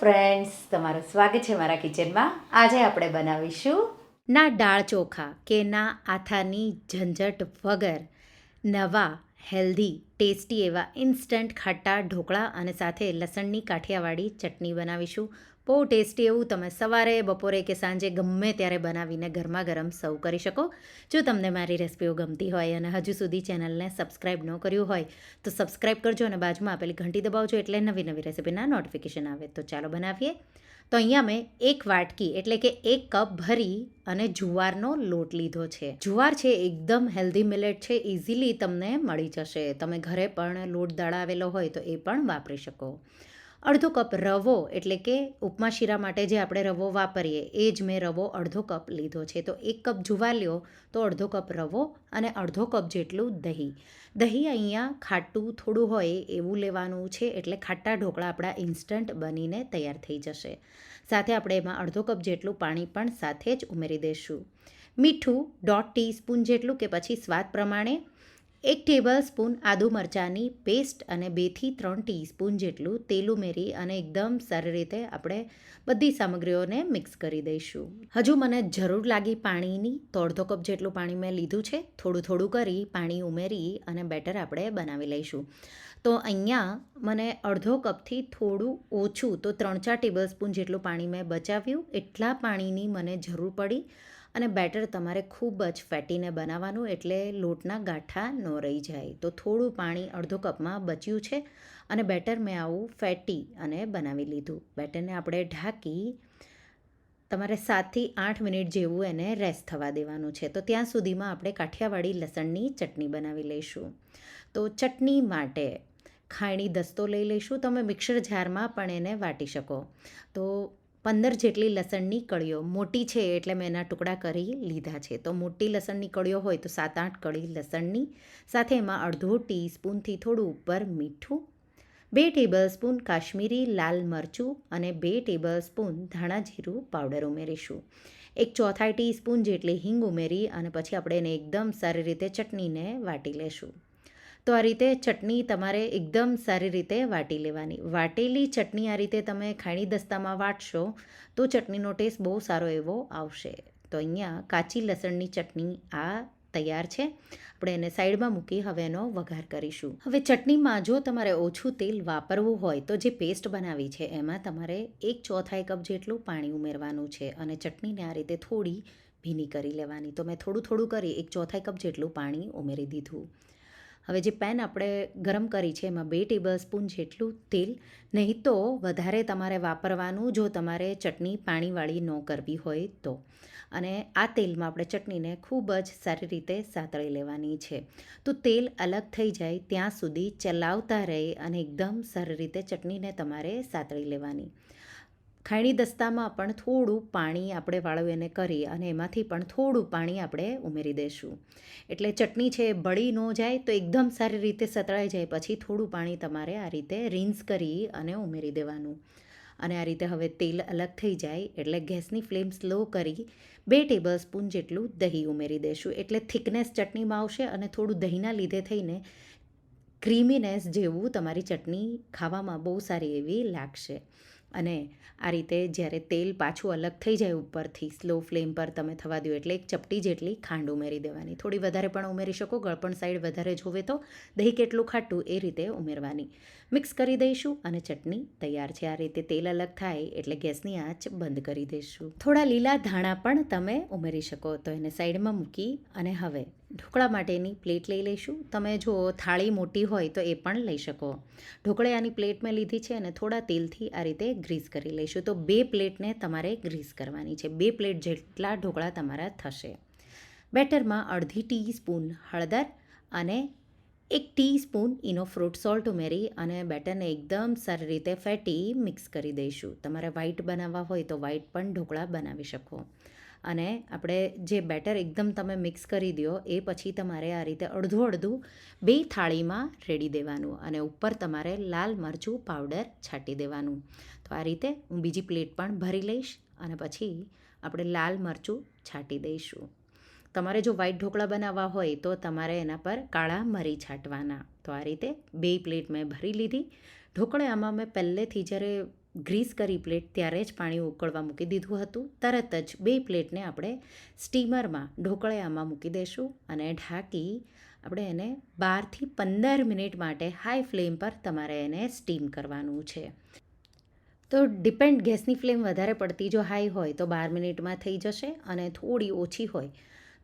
Friends તમારું સ્વાગત છે મારા કિચનમાં આજે આપણે બનાવીશું ના દાળ ચોખા કે ના આથાની ઝંઝટ વગર નવા હેલ્ધી ટેસ્ટી એવા ઇન્સ્ટન્ટ ખાટા ઢોકળા અને સાથે લસણની કાઠિયાવાડી ચટણી બનાવીશું. બહુ ટેસ્ટી એવું તમે સવારે, બપોરે કે સાંજે ગમે ત્યારે બનાવીને ગરમા ગરમ સર્વ કરી શકો. જો તમને મારી રેસિપીઓ ગમતી હોય અને હજુ સુધી ચેનલને સબસ્ક્રાઈબ ન કર્યું હોય, તો સબસ્ક્રાઈબ કરજો અને બાજુમાં આપેલી ઘંટી દબાવજો એટલે નવી નવી રેસિપીના નોટિફિકેશન આવે. તો ચાલો બનાવીએ. તો અહીંયા મેં એક વાટકી, એટલે કે એક કપ ભરી અને જુવારનો લોટ લીધો છે. જુવાર છે, એકદમ હેલ્ધી મિલેટ છે ઇઝીલી તમને મળી જશે. તમે ઘરે પણ લોટ દળાવેલો હોય તો એ પણ વાપરી શકો. અડધો કપ રવો એટલે કે ઉપમા શીરા માટે જે આપણે રવો વાપરીએ, એ જ મેં રવો અડધો કપ લીધો છે. તો એક કપ જુવાર લ્યો, તો અડધો કપ રવો અને અડધો કપ જેટલું દહીં. દહીં અહીંયા ખાટું થોડું હોય એવું લેવાનું છે, એટલે ખાટા ઢોકળા આપણા ઇન્સ્ટન્ટ બનીને તૈયાર થઈ જશે. સાથે આપણે એમાં અડધો કપ જેટલું પાણી પણ સાથે જ ઉમેરી દઈશું. મીઠું દોઢ ટીસ્પૂન જેટલું કે પછી સ્વાદ પ્રમાણે એક ટેબલ સ્પૂન આદુ મરચાંની પેસ્ટ અને બેથી ત્રણ ટીસ્પૂન જેટલું તેલ ઉમેરી અને એકદમ સારી રીતે આપણે બધી સામગ્રીઓને મિક્સ કરી દઈશું. હજુ મને જરૂર લાગી પાણીની તો અડધો કપ જેટલું પાણી મેં લીધું છે, થોડું થોડું કરી પાણી ઉમેરી અને બેટર આપણે બનાવી લઈશું. તો અહીંયા મને અડધો કપથી થોડું ઓછું, તો ત્રણ ચાર ટેબલ સ્પૂન જેટલું પાણી મેં બચાવ્યું, એટલા પાણીની મને જરૂર પડી અને બેટર તમારે ખૂબ જ ફેટીને બનાવવાનું એટલે લોટના ગાંઠા ન રહી જાય. તો થોડું પાણી અડધો કપમાં બચ્યું છે અને બેટર મેં આવું ફેટી અને બનાવી લીધું. બેટરને આપણે ઢાંકી તમારે સાતથી આઠ મિનિટ જેવું એને રેસ્ટ થવા દેવાનું છે. તો ત્યાં સુધીમાં આપણે કાઠિયાવાડી લસણની ચટણી બનાવી લઈશું. તો ચટણી માટે ખાયણી દસ્તો લઈ લઈશું. તમે મિક્સર જારમાં પણ એને વાટી શકો. તો પંદર જેટલી લસણની કળીઓ. મોટી છે એટલે મેં એના ટુકડા કરી લીધા છે. તો મોટી લસણની કળીઓ હોય તો સાત આઠ કળી લસણની. સાથે એમાં અડધો ટીસ્પૂનથી થોડું ઉપર મીઠું, બે ટેબલ સ્પૂન કાશ્મીરી લાલ મરચું અને બે ટેબલ સ્પૂન ધાણા જીરું પાવડર ઉમેરીશું. એક ચોથાઈ ટીસ્પૂન જેટલી હિંગ ઉમેરી અને પછી આપણે એને એકદમ સારી રીતે ચટણીને વાટી લેશું. તો આ રીતે ચટણી તમારે એકદમ સારી રીતે વાટી લેવાની. વાટેલી ચટણી આ રીતે તમે ખાણી દસ્તામાં વાટશો તો ચટણીનો ટેસ્ટ બહુ સારો એવો આવશે. તો અહીંયા કાચી લસણની ચટણી આ તૈયાર છે. આપણે એને સાઈડમાં મૂકી હવે એનો વઘાર કરીશું. હવે ચટણીમાં જો તમારે ઓછું તેલ વાપરવું હોય તો જે પેસ્ટ બનાવી છે એમાં તમારે એક ચોથાઈ કપ જેટલું પાણી ઉમેરવાનું છે અને ચટણીને આ રીતે થોડી ભીની કરી લેવાની. તો મેં થોડું થોડું કરી એક ચોથાઈ કપ જેટલું પાણી ઉમેરી દીધું. હવે જે પેન આપણે ગરમ કરી છે, એમાં બે ટેબલ સ્પૂન જેટલું તેલ, નહીં તો વધારે તમારે વાપરવાનું જો તમારે ચટણી પાણીવાળી ન કરવી હોય તો. અને આ તેલમાં આપણે ચટણીને ખૂબ જ સારી રીતે સાતળી લેવાની છે. તો તેલ અલગ થઈ જાય ત્યાં સુધી ચલાવતા રહે અને એકદમ સારી રીતે ચટણીને તમારે સાતળી લેવાની. ખાયણી દસ્તામાં પણ થોડું પાણી આપણે વાળું એને કરી અને એમાંથી પણ થોડું પાણી આપણે ઉમેરી દઈશું એટલે ચટણી છે બળી ન જાય તો એકદમ સારી રીતે સતળાઈ જાય, પછી થોડું પાણી તમારે આ રીતે રિન્સ કરી અને ઉમેરી દેવાનું. અને આ રીતે હવે તેલ અલગ થઈ જાય, એટલે ગેસની ફ્લેમ સ્લો કરી બે ટેબલ સ્પૂન જેટલું દહીં ઉમેરી દઈશું એટલે થિકનેસ ચટણીમાં આવશે અને થોડું દહીંના લીધે થઈને ક્રીમીનેસ જેવું તમારી ચટણી ખાવામાં બહુ સારી એવી લાગશે. અને આ રીતે જ્યારે તેલ પાછું અલગ થઈ જાય ઉપરથી સ્લો ફ્લેમ પર તમે થવા દો એટલે એક ચપટી જેટલી ખાંડ ઉમેરી દેવાની. થોડી વધારે પણ ઉમેરી શકો, ગળપણ સાઈડ વધારે જોવે તો દહીં કેટલું ખાટું એ રીતે ઉમેરવાની. મિક્સ કરી દઈશું અને ચટણી તૈયાર છે. આ રીતે તેલ અલગ થાય એટલે ગેસની આંચ બંધ કરી દઈશું. થોડા લીલા ધાણા પણ તમે ઉમેરી શકો તો એને સાઈડમાં મૂકી અને હવે ઢોકળા માટેની પ્લેટ લઈ લઈશું. તમે જો થાળી મોટી હોય તો એ પણ લઈ શકો. ઢોકળિયાની પ્લેટ મેં લીધી છે અને થોડા તેલથી આ રીતે ગ્રીસ કરી લઈશું. તો બે પ્લેટને તમારે ગ્રીસ કરવાની છે. બે પ્લેટ જેટલા ઢોકળા તમારા થશે. બેટરમાં અડધી ટીસ્પૂન હળદર અને એક ટીસ્પૂન ઇનો ફ્રૂટ સોલ્ટ ઉમેરી અને બેટરને એકદમ સારી રીતે ફેટી મિક્સ કરી દઈશું. તમારે વ્હાઈટ બનાવવા હોય તો વ્હાઈટ પણ ઢોકળા બનાવી શકો. અને આપણે જે બેટર એકદમ તમે મિક્સ કરી દો, એ પછી તમારે આ રીતે અડધું અડધું બે થાળીમાં રેડી દેવાનું અને ઉપર તમારે લાલ મરચું પાવડર છાંટી દેવાનું. તો આ રીતે હું બીજી પ્લેટ પણ ભરી લઈશ અને પછી આપણે લાલ મરચું છાંટી દઈશું. તમારે જો વ્હાઈટ ઢોકળા બનાવવા હોય તો તમારે એના પર કાળા મરી છાંટવાના. તો આ રીતે બે પ્લેટ મેં ભરી લીધી. ઢોકળામાં મેં પહેલેથી જ્યારે ગ્રીસ કરી પ્લેટ ત્યારે જ પાણી ઉકળવા મૂકી દીધું હતું. તરત જ બે પ્લેટને આપણે સ્ટીમરમાં ઢોકળિયામાં મૂકી દઈશું અને ઢાંકી આપણે એને બારથી પંદર મિનિટ માટે હાઈ ફ્લેમ પર તમારે એને સ્ટીમ કરવાનું છે. તો ડિપેન્ડ ગેસની ફ્લેમ વધારે પડતી જો હાઈ હોય તો બાર મિનિટમાં થઈ જશે અને થોડી ઓછી હોય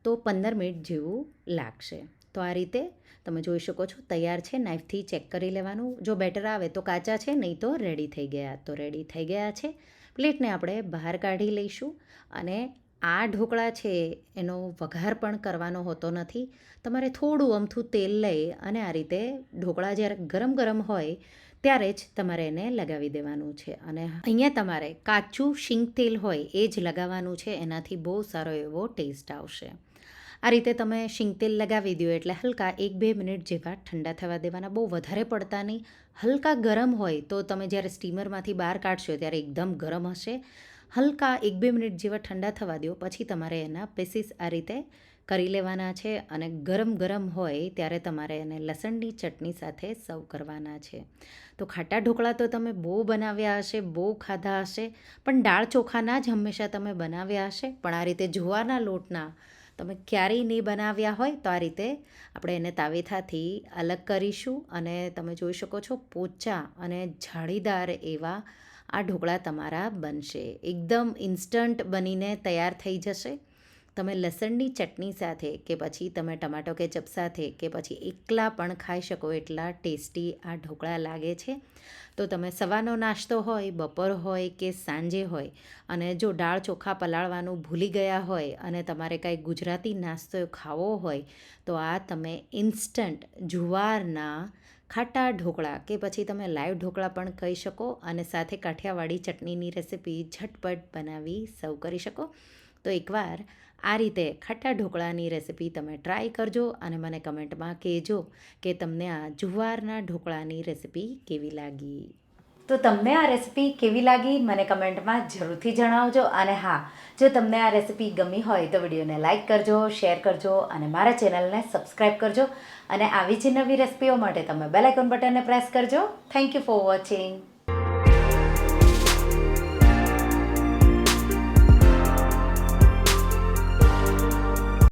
તો પંદર મિનિટ જેવું લાગશે. તો આ રીતે તમે જોઈ શકો છો, તૈયાર છે નાઇફથી ચેક કરી લેવાનું. જો બેટર આવે તો કાચા છે, નહીં તો રેડી થઈ ગયા. તો રેડી થઈ ગયા છે. પ્લેટને આપણે બહાર કાઢી લઈશું અને આ ઢોકળા છે, એનો વઘાર પણ કરવાનો હોતો નથી. તમારે થોડું અમથું તેલ લઈ અને આ રીતે ઢોકળા જ્યારે ગરમ ગરમ હોય, ત્યારે જ તમારે એને લગાવી દેવાનું છે. અને અહીંયા તમારે કાચું શીંગ તેલ હોય, એ જ લગાવવાનું છે. એનાથી બહુ સારો એવો ટેસ્ટ આવશે. આ રીતે તમે શીંગતેલ લગાવી દો એટલે હલકા એક બે મિનિટ જેવા ઠંડા થવા દેવાના. બહુ વધારે પડતા નહીં. હલકા ગરમ હોય તો તમે જ્યારે સ્ટીમરમાંથી બહાર કાઢશો ત્યારે એકદમ ગરમ હશે. હલકા એક બે મિનિટ જેવા ઠંડા થવા દો પછી તમારે એના પીસીસ આ રીતે કરી લેવાના છે અને ગરમ ગરમ હોય ત્યારે તમારે એને લસણની ચટણી સાથે સર્વ કરવાના છે. તો ખાટા ઢોકળા તો તમે બહુ બનાવ્યા હશે, બહુ ખાધા હશે, પણ દાળ ચોખાના જ હંમેશા તમે બનાવ્યા હશે. પણ આ રીતે જુવારના લોટના તમે ક્યારેય નહીં બનાવ્યા હોય તો આ રીતે આપણે એને તાવેથાથી અલગ કરીશું અને તમે જોઈ શકો છો પોચા અને જાળીદાર એવા આ ઢોકળા તમારા બનશે. એકદમ ઇન્સ્ટન્ટ બનીને તૈયાર થઈ જશે. તમે લસણની ચટણી સાથે કે પછી તમે ટમાટો કેચપ સાથે કે પછી એકલા પણ ખાઈ શકો એટલા ટેસ્ટી આ ઢોકળા લાગે છે. તો તમે સવારનો નાસ્તો હોય, બપોર હોય કે સાંજે હોય અને જો દાળ ચોખા પલાળવાનું ભૂલી ગયા હોય અને તમારે કાંઈ ગુજરાતી નાસ્તો ખાવો હોય, તો આ તમે ઇન્સ્ટન્ટ જુવારના ખાટા ઢોકળા કે પછી તમે લાઈવ ઢોકળા પણ કહી શકો અને સાથે કાઠિયાવાડી ચટણીની રેસીપી ઝટપટ બનાવી સર્વ કરી શકો. તો એકવાર આ રીતે ખાટા ઢોકળાની રેસીપી તમે ટ્રાય કરજો અને મને કમેન્ટમાં કહેજો કે તમને આ જુવારના ઢોકળાની રેસીપી કેવી લાગી. તો તમને આ રેસીપી કેવી લાગી મને કમેન્ટમાં જરૂરથી જણાવજો અને હા, જો તમને આ રેસીપી ગમી હોય તો વિડીયોને લાઇક કરજો, શેર કરજો અને મારા ચેનલને સબસ્ક્રાઈબ કરજો અને આવી જ નવી રેસીપીઓ માટે તમે બેલ આઇકોન બટનને પ્રેસ કરજો. Thank you for watching.